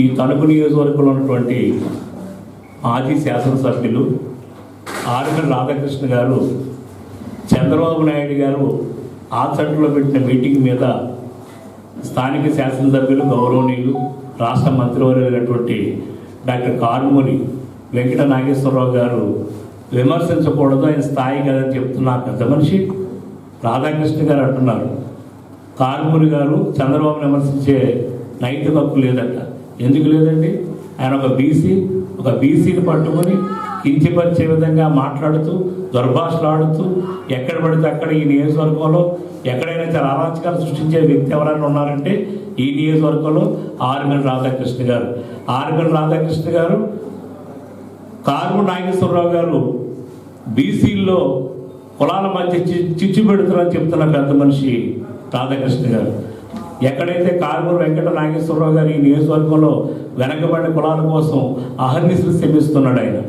ఈ తణుకు నియోజకవర్గంలో ఉన్నటువంటి మాజీ శాసనసభ్యులు ఆరుగల రాధాకృష్ణ గారు చంద్రబాబు నాయుడు గారు ఆచంటలో పెట్టిన మీటింగ్ మీద స్థానిక శాసనసభ్యులు గౌరవనీయులు రాష్ట్ర మంత్రివర్యులైనటువంటి డాక్టర్ కారుమూరి వెంకట నాగేశ్వరరావు గారు విమర్శించకూడదు ఆయన స్థాయి కదని చెప్తున్నా పెద్ద మనిషి రాధాకృష్ణ గారు అంటున్నారు. కారుమూరి గారు చంద్రబాబు విమర్శించే నైతిక హక్కు లేదంట. ఎందుకు లేదండి? ఆయన ఒక బీసీ ఒక బీసీని పట్టుకొని కించిపరిచే విధంగా మాట్లాడుతూ దుర్భాషలాడుతూ ఎక్కడ పడితే అక్కడ ఈ నియోజకవర్గంలో ఎక్కడైనా చాలా అరాచకాలు సృష్టించే వ్యక్తి ఎవరైనా ఉన్నారంటే ఈ నియోజకవర్గంలో ఆరుగల రాధాకృష్ణ గారు. ఆరుగల రాధాకృష్ణ గారు కారుము నాగేశ్వరరావు గారు బీసీల్లో కులాల మధ్య చిచ్చు పెడుతున్నారని చెప్తున్న పెద్ద మనిషి రాధాకృష్ణ గారు. ఎక్కడైతే కారుమూరు వెంకట నాగేశ్వరరావు గారు ఈ నియోజకవర్గంలో వెనకబడిన కులాల కోసం అహర్నిశలు శ్రమిస్తున్నాడు ఆయన.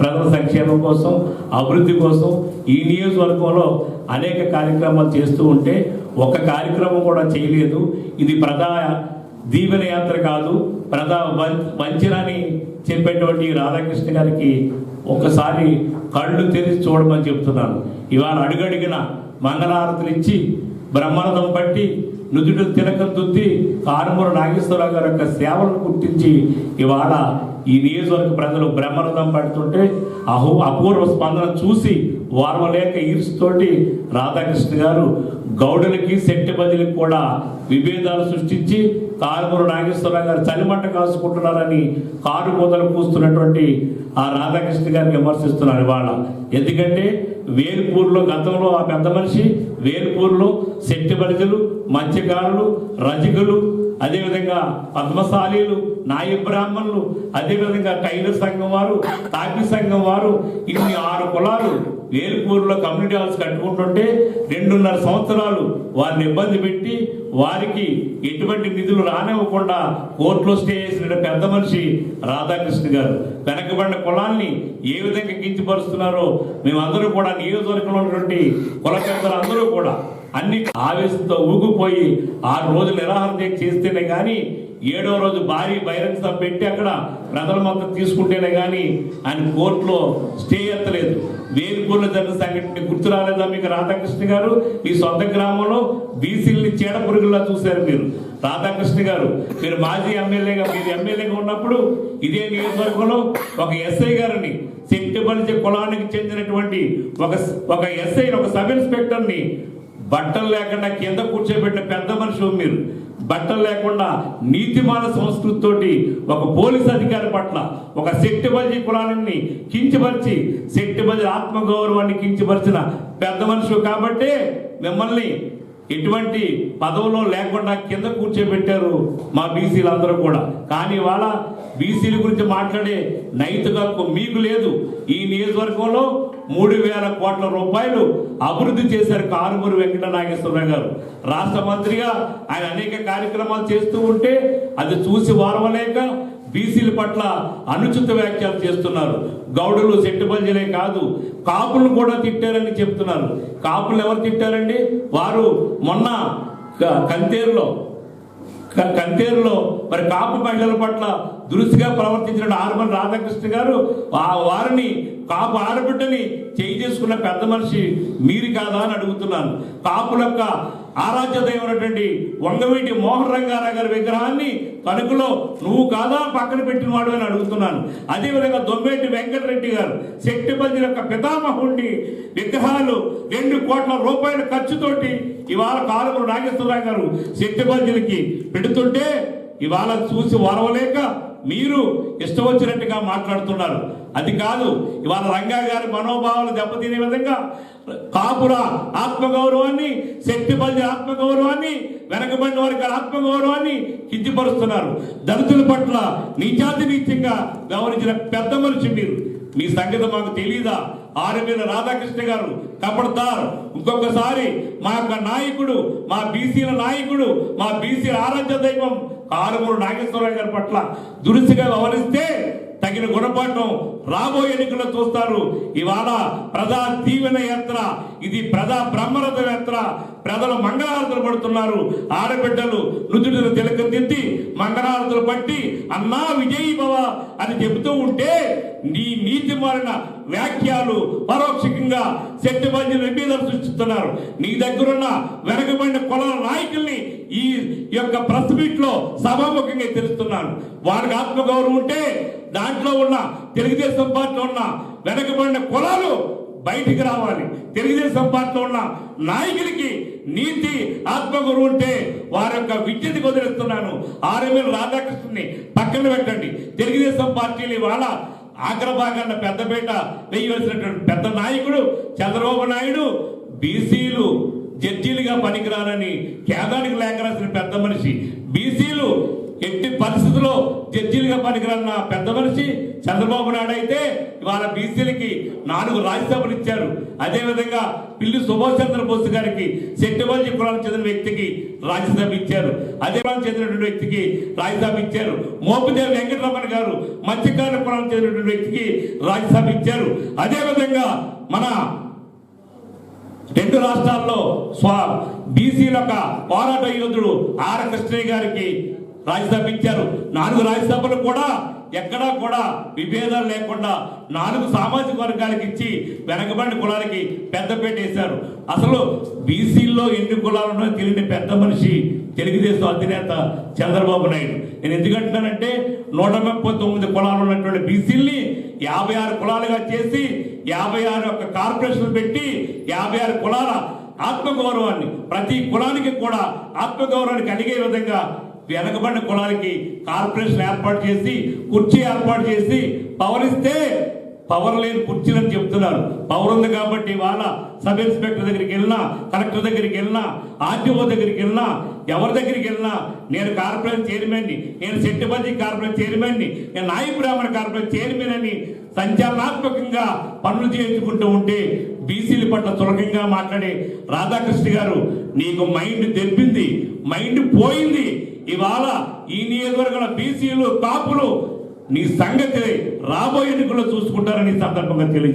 ప్రజల సంక్షేమం కోసం అభివృద్ధి కోసం ఈ నియోజకవర్గంలో అనేక కార్యక్రమాలు చేస్తూ ఉంటే ఒక కార్యక్రమం కూడా చేయలేదు. ఇది ప్రజా దీవెన యాత్ర కాదు. ప్రజా వం- వంచనని చెప్పేటువంటి రాధాకృష్ణ గారికి ఒకసారి కళ్ళు తెరిచి చూడమని చెప్తున్నాను. ఇవాళ అడుగడిగిన మంగళారతులు ఇచ్చి బ్రహ్మానందం పట్టి నుదుటి తిలకం దుద్ది కారుమూరు నాగేశ్వరరావు గారి యొక్క సేవలను గుర్తించి ఇవాళ ఈ నియోజకవర్గ ప్రజలు బ్రహ్మరథం పడుతుంటే అహో అపూర్వ స్పందన చూసి వారవలేక ఈర్చుతోటి రాధాకృష్ణ గారు గౌడులకి శెట్టి బదిలకి కూడా విభేదాలు సృష్టించి కారుమూరు నాగేశ్వరరావు గారు చలిమంట కాసుకుంటున్నారని కారు కూతలు కూస్తున్నటువంటి ఆ రాధాకృష్ణ గారిని విమర్శిస్తున్నారు ఇవాళ. ఎందుకంటే వేల్పూర్లో గతంలో ఆ పెద్ద మనిషి వేల్పూర్లో శక్తి బలిజలు మత్స్యకారులు రజకులు అదేవిధంగా పద్మశాలీలు నాయ బ్రాహ్మణులు అదేవిధంగా టైలర్ సంఘం వారు తాపి సంఘం వారు ఇన్ని ఆరు కులాలు వేలుపూరులో కమ్యూనిటీ హాల్స్ కట్టుకుంటుంటే రెండున్నర సంవత్సరాలు వారిని ఇబ్బంది పెట్టి వారికి ఎటువంటి నిధులు రానివ్వకుండా కోర్టులో స్టే చేసిన పెద్ద మనిషి రాధాకృష్ణ గారు. వెనకబడిన కులాల్ని ఏ విధంగా కించపరుస్తున్నారో మేమందరూ కూడా నియోజకవర్గంలో ఉన్నటువంటి కుల పెద్దలందరూ కూడా అన్ని ఆవేశంతో ఊగిపోయి ఆరు రోజులు నిరాహార దీక్ష చేస్తేనే కానీ ఏడో రోజు భారీ బహిరంగ సభ పెట్టి అక్కడ ప్రజల మొత్తం తీసుకుంటేనే కానీ ఆయన కోర్టులో స్టే ఎత్తలేదు. వేలుపూర్లో జరిగిన సంఘటన గుర్తు రాలేదా మీకు రాధాకృష్ణ గారు? మీ సొంత గ్రామంలో బీసీలని చీడ పురుగుల్లా చూశారు మీరు. రాధాకృష్ణ గారు మీరు మాజీ ఎమ్మెల్యేగా మీరు ఎమ్మెల్యేగా ఉన్నప్పుడు ఇదే నియోజకవర్గంలో ఒక ఎస్ఐ గారిని శక్తిపరిచే కులానికి చెందినటువంటి ఒక ఒక ఎస్ఐ ఒక సబ్ ఇన్స్పెక్టర్ని బట్టలు లేకుండా కింద కూర్చోబెట్టిన పెద్ద మనిషి మీరు. బట్టలు లేకుండా నీతిమాన సంస్కృతితోటి ఒక పోలీస్ అధికారి పట్ల ఒక శక్తిబల్జీ కులాన్ని కించపరిచి శక్తిబల్జీ ఆత్మగౌరవాన్ని కించపరిచిన పెద్ద మనిషి కాబట్టే మిమ్మల్ని ఎటువంటి పదవులో లేకుండా కింద కూర్చోబెట్టారు మా బీసీలందరూ కూడా. కానీ ఇవాళ బీసీల గురించి మాట్లాడే నైతిక మీకు లేదు. ఈ నియోజకవర్గంలో మూడు వేల కోట్ల రూపాయలు అభివృద్ధి చేశారు కారుమూరి వెంకట నాగేశ్వరరావు గారు. రాష్ట్ర మంత్రిగా ఆయన అనేక కార్యక్రమాలు చేస్తూ ఉంటే అది చూసి వారవలేక బీసీల పట్ల అనుచిత వ్యాఖ్యలు చేస్తున్నారు. గౌడులు సెట్టుబంజలే కాదు కాపులు కూడా తిట్టారని చెప్తున్నారు. కాపులు ఎవరు తిట్టారండి? వారు మొన్న కంతేరులో క- మరి కాపు మహిళల పట్ల దురుసుగా ప్రవర్తించిన ఆర్మన్ రాధాకృష్ణ గారు ఆ వారిని కాపు ఆడబిడ్డని చేయి చేసుకున్న పెద్ద మనిషి మీరు కాదా అని అడుగుతున్నాను. కాపుల యొక్క ఆరాధ్య దైవమైనటువంటి వంగవీటి మోహన్ రంగారావు గారి విగ్రహాన్ని తణుకులో నువ్వు కాదా పక్కన పెట్టిన వాడు అని అడుగుతున్నాను. అదేవిధంగా దొమ్మేటి వెంకటరెడ్డి గారు శక్తిపల్లి యొక్క పితామహుడిని విగ్రహాలు రెండు కోట్ల రూపాయల ఖర్చుతోటి ఇవాళ కాలువలు నాగేశ్వరరావు గారు శక్తిపల్లికి పెడుతుంటే ఇవాళ చూసి వరవలేక మీరు ఇష్టం వచ్చినట్టుగా మాట్లాడుతున్నారు. అది కాదు. ఇవాళ రంగా గారి మనోభావాలు దెబ్బతినే విధంగా కాపుర ఆత్మగౌరవాన్ని శక్తి శక్తిపల్లి ఆత్మగౌరవాన్ని వెనకబడిన వారికి ఆత్మగౌరవాన్ని కించిపరుస్తున్నారు. దళితుల పట్ల నీచాతి నీచంగా వ్యవహరించిన పెద్ద మనిషి మీరు. మీ సంగతి మాకు తెలీదా? ఆరుమీద రాధాకృష్ణ గారు కపడతారు. ఇంకొకసారి మా యొక్క నాయకుడు మా బీసీల నాయకుడు మా బీసీల ఆరాధ్య దైవం ఆరుమూరు నాగేశ్వరరావు గారి పట్ల దురుసుగా వ్యవహరిస్తే తగిన గుణపాఠం రాబోయే ఎన్నికల్లో చూస్తారు. ఇవాళ ప్రజా దీవెన యాత్ర ఇది ప్రజా బ్రహ్మరథ యాత్ర. ప్రజలు మంగళహారతులు పడుతున్నారు. ఆడబిడ్డలు నుదుటిని తిలకం దిద్ది మంగళహారతులు పట్టి అన్నా విజయీ భవ అని చెబుతూ ఉంటే నీ నీతి మారిన వ్యాఖ్యలు పరోక్షంగా శక్తిబంధి నిబీదలు సృష్టిస్తున్నారు. నీ దగ్గరున్న వెనకబడిన కులాల నాయకుల్ని ఈ యొక్క ప్రెస్ మీట్లో సభాముఖంగా తెలుస్తున్నాను. వారికి ఆత్మగౌరవం ఉంటే దాంట్లో ఉన్న తెలుగుదేశం పార్టీలో ఉన్న వెనకబడిన కులాలు బయటికి రావాలి. తెలుగుదేశం పార్టీలో ఉన్న నాయకులకి నీతి ఆత్మగురు ఉంటే వారి యొక్క విద్యని వదిలిస్తున్నాను. ఆర్ఎంఎల్ రాధాకృష్ణని పక్కన పెట్టండి. తెలుగుదేశం పార్టీలు ఇవాళ ఆగ్రభాగాన్న పెద్దపేట వేయవలసినటువంటి పెద్ద నాయకుడు చంద్రబాబు నాయుడు బీసీలు జడ్జీలుగా పనికిరానని కేదానికి లేఖ రాసిన పెద్ద మనిషి. బీసీలు ఎట్టి పరిస్థితుల్లో జడ్జీలుగా పనికిరాన్న పెద్ద మనిషి చంద్రబాబు నాయుడు అయితే ఇవాళ బీసీలకి నాలుగు రాజ్యసభలు ఇచ్చారు. అదేవిధంగా పిల్లి సుభాష్ చంద్రబోస్ గారికి శెట్టిబంజి కులానికి చెందిన వ్యక్తికి రాజ్యసభ ఇచ్చారు. అదే కులానికి చెందినటువంటి వ్యక్తికి రాజ్యసభ ఇచ్చారు. మోపిదేవి వెంకటరమణ గారు మత్స్యకారుల కులానికి చెందినటువంటి వ్యక్తికి రాజ్యసభ ఇచ్చారు. అదేవిధంగా మన రెండు రాష్ట్రాల్లో స్వా బీసీల యొక్క పోరాట యోధుడు ఆర్ కృష్ణయ్య గారికి రాజ్యసభ ఇచ్చారు. నాలుగు రాజ్యసభలు కూడా ఎక్కడా కూడా విభేదాలు లేకుండా నాలుగు సామాజిక వర్గాలకు ఇచ్చి వెనకబడిన కులాలకి పెద్దపేట వేశారు. అసలు బీసీల్లో ఎన్ని కులాలు ఉన్నాయో తెలియని పెద్ద మనిషి తెలుగుదేశం అధినేత చంద్రబాబు నాయుడు. నేను ఎందుకంటున్నానంటే నూట ముప్పై తొమ్మిది కులాలు ఉన్నటువంటి బీసీల్ని యాభై ఆరు కులాలుగా చేసి యాభై ఆరు యొక్క కార్పొరేషన్ పెట్టి యాభై ఆరు కులాల ఆత్మగౌరవాన్ని ప్రతి కులానికి కూడా ఆత్మగౌరవాన్ని కలిగే విధంగా వెనకబడిన కులాలకి కార్పొరేషన్ ఏర్పాటు చేసి కుర్చీ ఏర్పాటు చేసి పవర్ ఇస్తే పవర్ లేని కుర్చీలని చెప్తున్నారు. పవర్ ఉంది కాబట్టి వాళ్ళ సబ్ ఇన్స్పెక్టర్ దగ్గరికి వెళ్ళినా కలెక్టర్ దగ్గరికి వెళ్ళినా ఆర్టీఓ దగ్గరికి వెళ్ళినా ఎవరి దగ్గరికి వెళ్ళినా నేను కార్పొరేషన్ చైర్మన్ని నేను శెట్టిపల్లి కార్పొరేషన్ చైర్మన్ని నేను నాయి బ్రాహ్మణ కార్పొరేషన్ చైర్మన్ అని సంచలనాత్మకంగా పనులు చేయించుకుంటూ ఉంటే బీసీల పట్ల తులకంగా మాట్లాడే రాధాకృష్ణ గారు నీకు మైండ్ తెప్పింది మైండ్ పోయింది. ఇవాళ ఈ నియోజకవర్గంలో బీసీలు కాపులు నీ సంగతి రాబోయే ఎన్నికల్లో చూసుకుంటారని సందర్భంగా తెలియజేస్తారు